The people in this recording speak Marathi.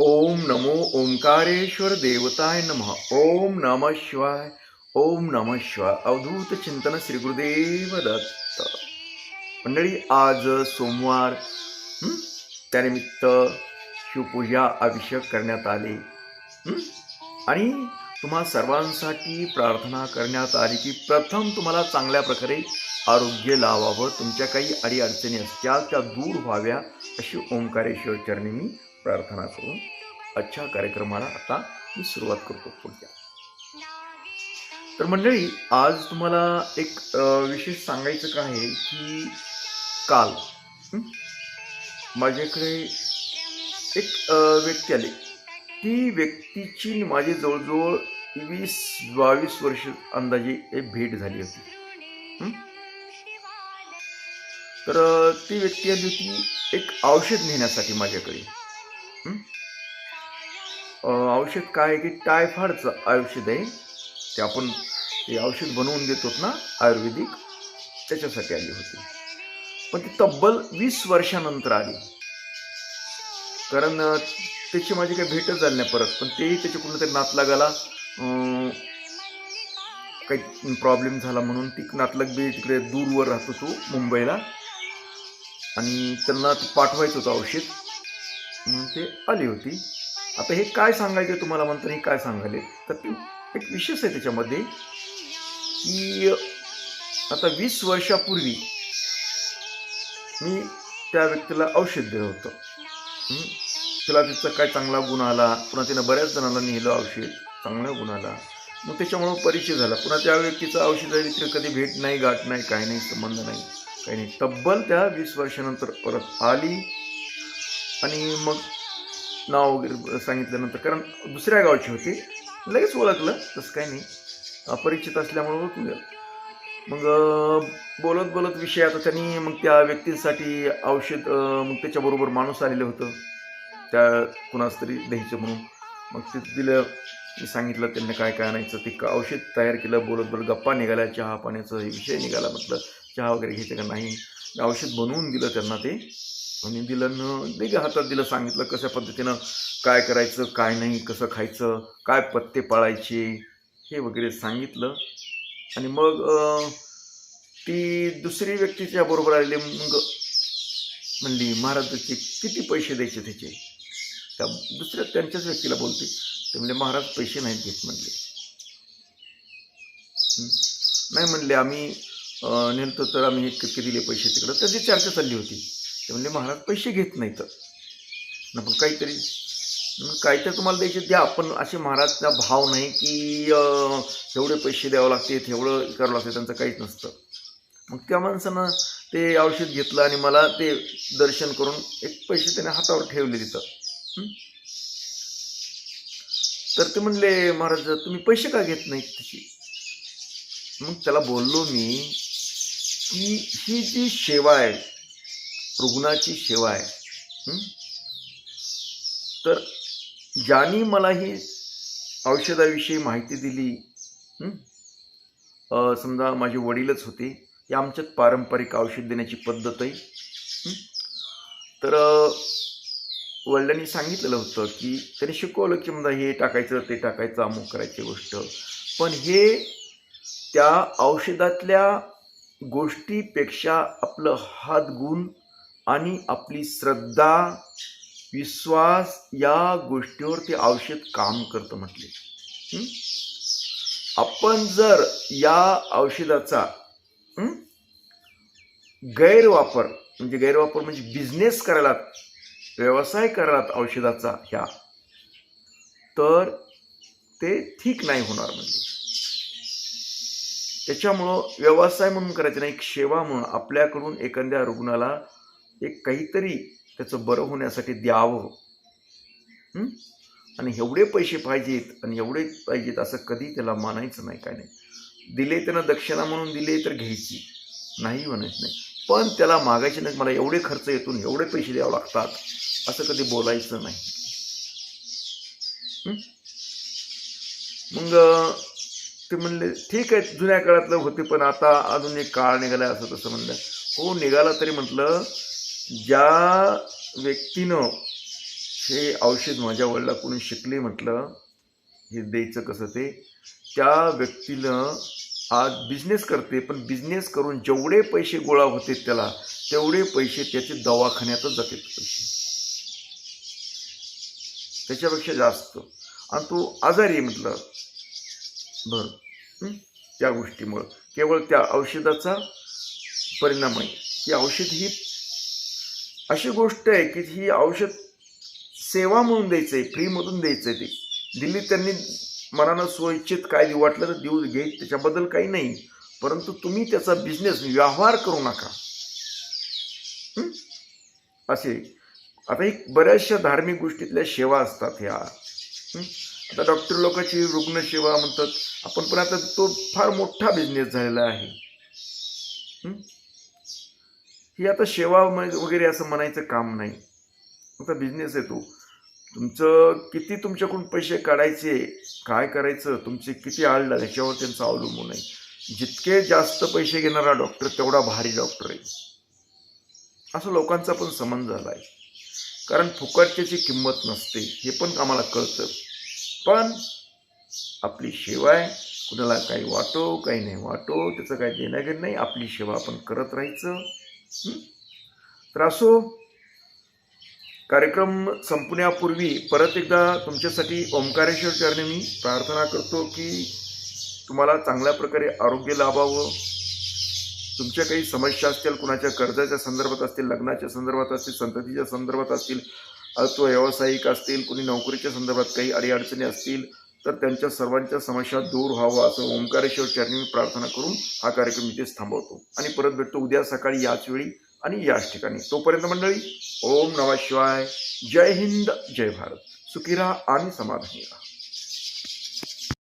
ओम नमो ओंकारेश्वर देवताय नमः। ओम नम शिवाय ओम नम शिवाय। अवधूत चिंतन श्री गुरुदेव दत्त। मंडळी आज सोमवार त्यानिमित्त शिवपूजा अभिषेक करण्यात आले आणि तुम्हा सर्वांसाठी प्रार्थना करण्यात आली की प्रथम तुम्हाला चांगल्या प्रकारे आरोग्य लावावं तुमच्या काही अडीअडचणी असतात त्या दूर व्हाव्या अशी ओंकारेश्वर चरणी मी प्रार्थना करून आजच्या कार्यक्रमाला आता मी सुरुवात करतो पुढच्या. तर मंडळी आज तुम्हाला एक विशेष सांगायचं काय आहे की काल माझ्याकडे एक व्यक्ती आली. ती व्यक्तीची माझे माझी जवळजवळ वीस बावीस वर्ष अंदाजे एक भेट झाली होती. तर ती व्यक्ती आली होती एक औषध नेण्यासाठी माझ्याकडे. औषध काय आहे की टायफॉइडचं औषध आहे. ते आपण ते औषध बनवून देतो ना आयुर्वेदिक त्याच्यासाठी आली होती. पण ती तब्बल वीस वर्षानंतर आली. कारण त्याची माझी काही भेटच झाली नाही परत. पण तेही त्याच्या कुठलं नात लागायला काही प्रॉब्लेम झाला म्हणून ती नातलग बी तिकडे दूरवर राहतो तो मुंबईला. आणि त्यांना पाठवायचं होतं औषध. म्हणून ते आली होती. आता हे काय सांगायचं तुम्हाला म्हणतात हे काय सांगायले? तर ते एक विशेष आहे त्याच्यामध्ये की आता वीस वर्षापूर्वी मी त्या व्यक्तीला औषध दिलं होतं. तिला तिचा काय चांगला गुण आला? पुन्हा तिनं बऱ्याच जणांना नेलं औषध चांगला गुण आला. मग त्याच्यामुळं परिचय झाला. पुन्हा त्या व्यक्तीचं औषध व्यतिरिक्त कधी भेट नाही गाठ नाही काही नाही संबंध नाही काही नाही. तब्बल त्या वीस वर्षानंतर परत आली. आणि मग नाव वगैरे सांगितल्यानंतर कारण दुसऱ्या गावची होती. लगेच ओळखलं तसं काही नाही. अपरिचित असल्यामुळं ओळखून गेलं. मग बोलत बोलत विषय आता त्यांनी मग त्या व्यक्तीसाठी औषध मग त्याच्याबरोबर माणूस आलेलं होतं. त्या कुणास तरी द्यायचं म्हणून. मग ते दिलं मी सांगितलं त्यांना काय काय आणायचं ते का- औषध तयार केलं बोलत बोलत गप्पा निघाल्या चहा पाण्याचा हे विषय निघाला म्हटलं चहा वगैरे घ्यायचं का नाही? औषध बनवून दिलं त्यांना ते. आणि दिलं नाही हातात दिलं सांगितलं कशा पद्धतीनं काय करायचं काय नाही कसं खायचं काय पत्ते पाळायचे हे वगैरे सांगितलं. आणि मग ती दुसरी व्यक्तीच्या बरोबर आलेली मग म्हणली महाराजाचे किती पैसे द्यायचे त्याचे? त्या दुसऱ्या त्यांच्याच व्यक्तीला बोलते. ते म्हणले महाराज पैसे नाहीत घेत म्हणले. नाही म्हणले आम्ही नेलतो तर आम्ही हे किती दिले पैसे तिकडं? त्याची चर्चा चालली होती. ते म्हणले महाराज पैसे घेत नाही तर न पण काहीतरी मग काहीतरी तुम्हाला द्यायचे द्या पण असे महाराजचा भाव नाही की एवढे पैसे द्यावं लागते एवढं करावं लागते त्यांचं काहीच नसतं. मग त्या माणसानं ते औषध घेतलं आणि मला ते दर्शन करून एक पैसे त्याने हातावर ठेवले तिथं. तर ते म्हणले महाराज तुम्ही पैसे का घेत नाहीत तशी? मग त्याला बोललो मी की ही जी सेवा आहे रुग्णाची सेवा आहे. तर ज्यांनी मला ही औषधाविषयी माहिती दिली समजा माझे वडीलच होते हे आमच्यात पारंपरिक औषध देण्याची पद्धत आहे. तर वडिलांनी सांगितलेलं होतं की त्यांनी शिकवलं की समजा हे टाकायचं ते टाकायचं अमुक करायची गोष्ट. पण हे त्या औषधातल्या गोष्टीपेक्षा आपलं हात गुण आणि आपली श्रद्धा विश्वास या गोष्टीवर ते औषध काम करतं म्हटले. आपण जर या औषधाचा गैरवापर म्हणजे गैरवापर म्हणजे बिझनेस करायला व्यवसाय करायला औषधाचा ह्या तर ते ठीक नाही होणार म्हणजे त्याच्यामुळं व्यवसाय म्हणून करायचं नाही एक सेवा म्हणून आपल्याकडून एखाद्या रुग्णाला एक काहीतरी त्याचं बरं होण्यासाठी द्यावं. आणि एवढे पैसे पाहिजेत आणि एवढे पाहिजेत असं कधी त्याला मानायचं नाही काय नाही. दिले त्यानं दक्षिणा म्हणून दिले तर घ्यायची. नाही म्हणायचं नाही. पण त्याला मागायचे नाही मला एवढे खर्च येतून एवढे पैसे द्यावे लागतात असं कधी बोलायचं नाही. मग ते म्हणले ठीक आहे जुन्या काळातलं होते पण आता अजून एक काळ निघाला असं तसं म्हणलं. हो निघाला तरी म्हटलं ज्या व्यक्तीनं हे औषध माझ्या वडिला कोणी शिकले म्हटलं हे द्यायचं कसं ते? त्या व्यक्तीनं आज बिझनेस करते पण बिझनेस करून जेवढे पैसे गोळा होते त्याला तेवढे पैसे त्याचे दवाखान्यातच जाते पैसे. त्याच्यापेक्षा जास्त. आणि तो आजारी आहे म्हटलं. बरं. त्या गोष्टीमुळं. केवळ त्या औषधाचा परिणाम आहे. की औषध ही अशी गोष्ट आहे की ही औषध सेवा म्हणून द्यायचं आहे फ्रीमधून द्यायचं आहे ते. दिल्लीत त्यांनी मनानं स्वइच्छित काय देऊ वाटलं तर देऊ घे त्याच्याबद्दल काही नाही. परंतु तुम्ही त्याचा बिझनेस व्यवहार करू नका. असे. आता एक बऱ्याचशा धार्मिक गोष्टीतल्या सेवा असतात ह्या. आता डॉक्टर लोकांची रुग्णसेवा म्हणतात. आपण पण आता तो फार मोठा बिझनेस झालेला आहे. ही आता सेवा वगैरे असं म्हणायचं काम नाही. आता बिझनेस आहे तो. तुमचं किती तुमच्याकडून पैसे काढायचे काय करायचं तुमचे किती आळलं ह्याच्यावर त्यांचं अवलंबून आहे. जितके जास्त पैसे घेणारा डॉक्टर तेवढा भारी डॉक्टर आहे. असं लोकांचा पण समन झाला आहे कारण फुकटच्याची किंमत नसते हे पण आम्हाला कळतं. पण आपली सेवा आहे कुणाला काही वाटो काही नाही वाटो त्याचं काही देणं घेणं नाही आपली सेवा आपण करत राहायचं. तर असो कार्यक्रम संपण्यापूर्वी परत एकदा तुमच्यासाठी ओंकारेश्वर चरणे मी प्रार्थना करतो की तुम्हाला चांगल्या प्रकारे आरोग्य लाभावं. तुमच्या काही समस्या असतील कुणाच्या कर्जाच्या संदर्भात असतील लग्नाच्या संदर्भात असतील संततीच्या संदर्भात असतील अथवा व्यावसायिक असतील कुणी नोकरीच्या संदर्भात काही अडीअडचणी असतील तर त्यांच्या सर्वांच्या समस्या दूर व्हावं असं ओंकारेश्वर चरणी मी प्रार्थना करून हा कार्यक्रम इथेच थांबवतो. आणि परत भेटतो उद्या सकाळी याच वेळी आणि याच ठिकाणी. तोपर्यंत मंडळी ओम नमः शिवाय. जय हिंद जय भारत. सुखी राहा आणि समाधानी राहा.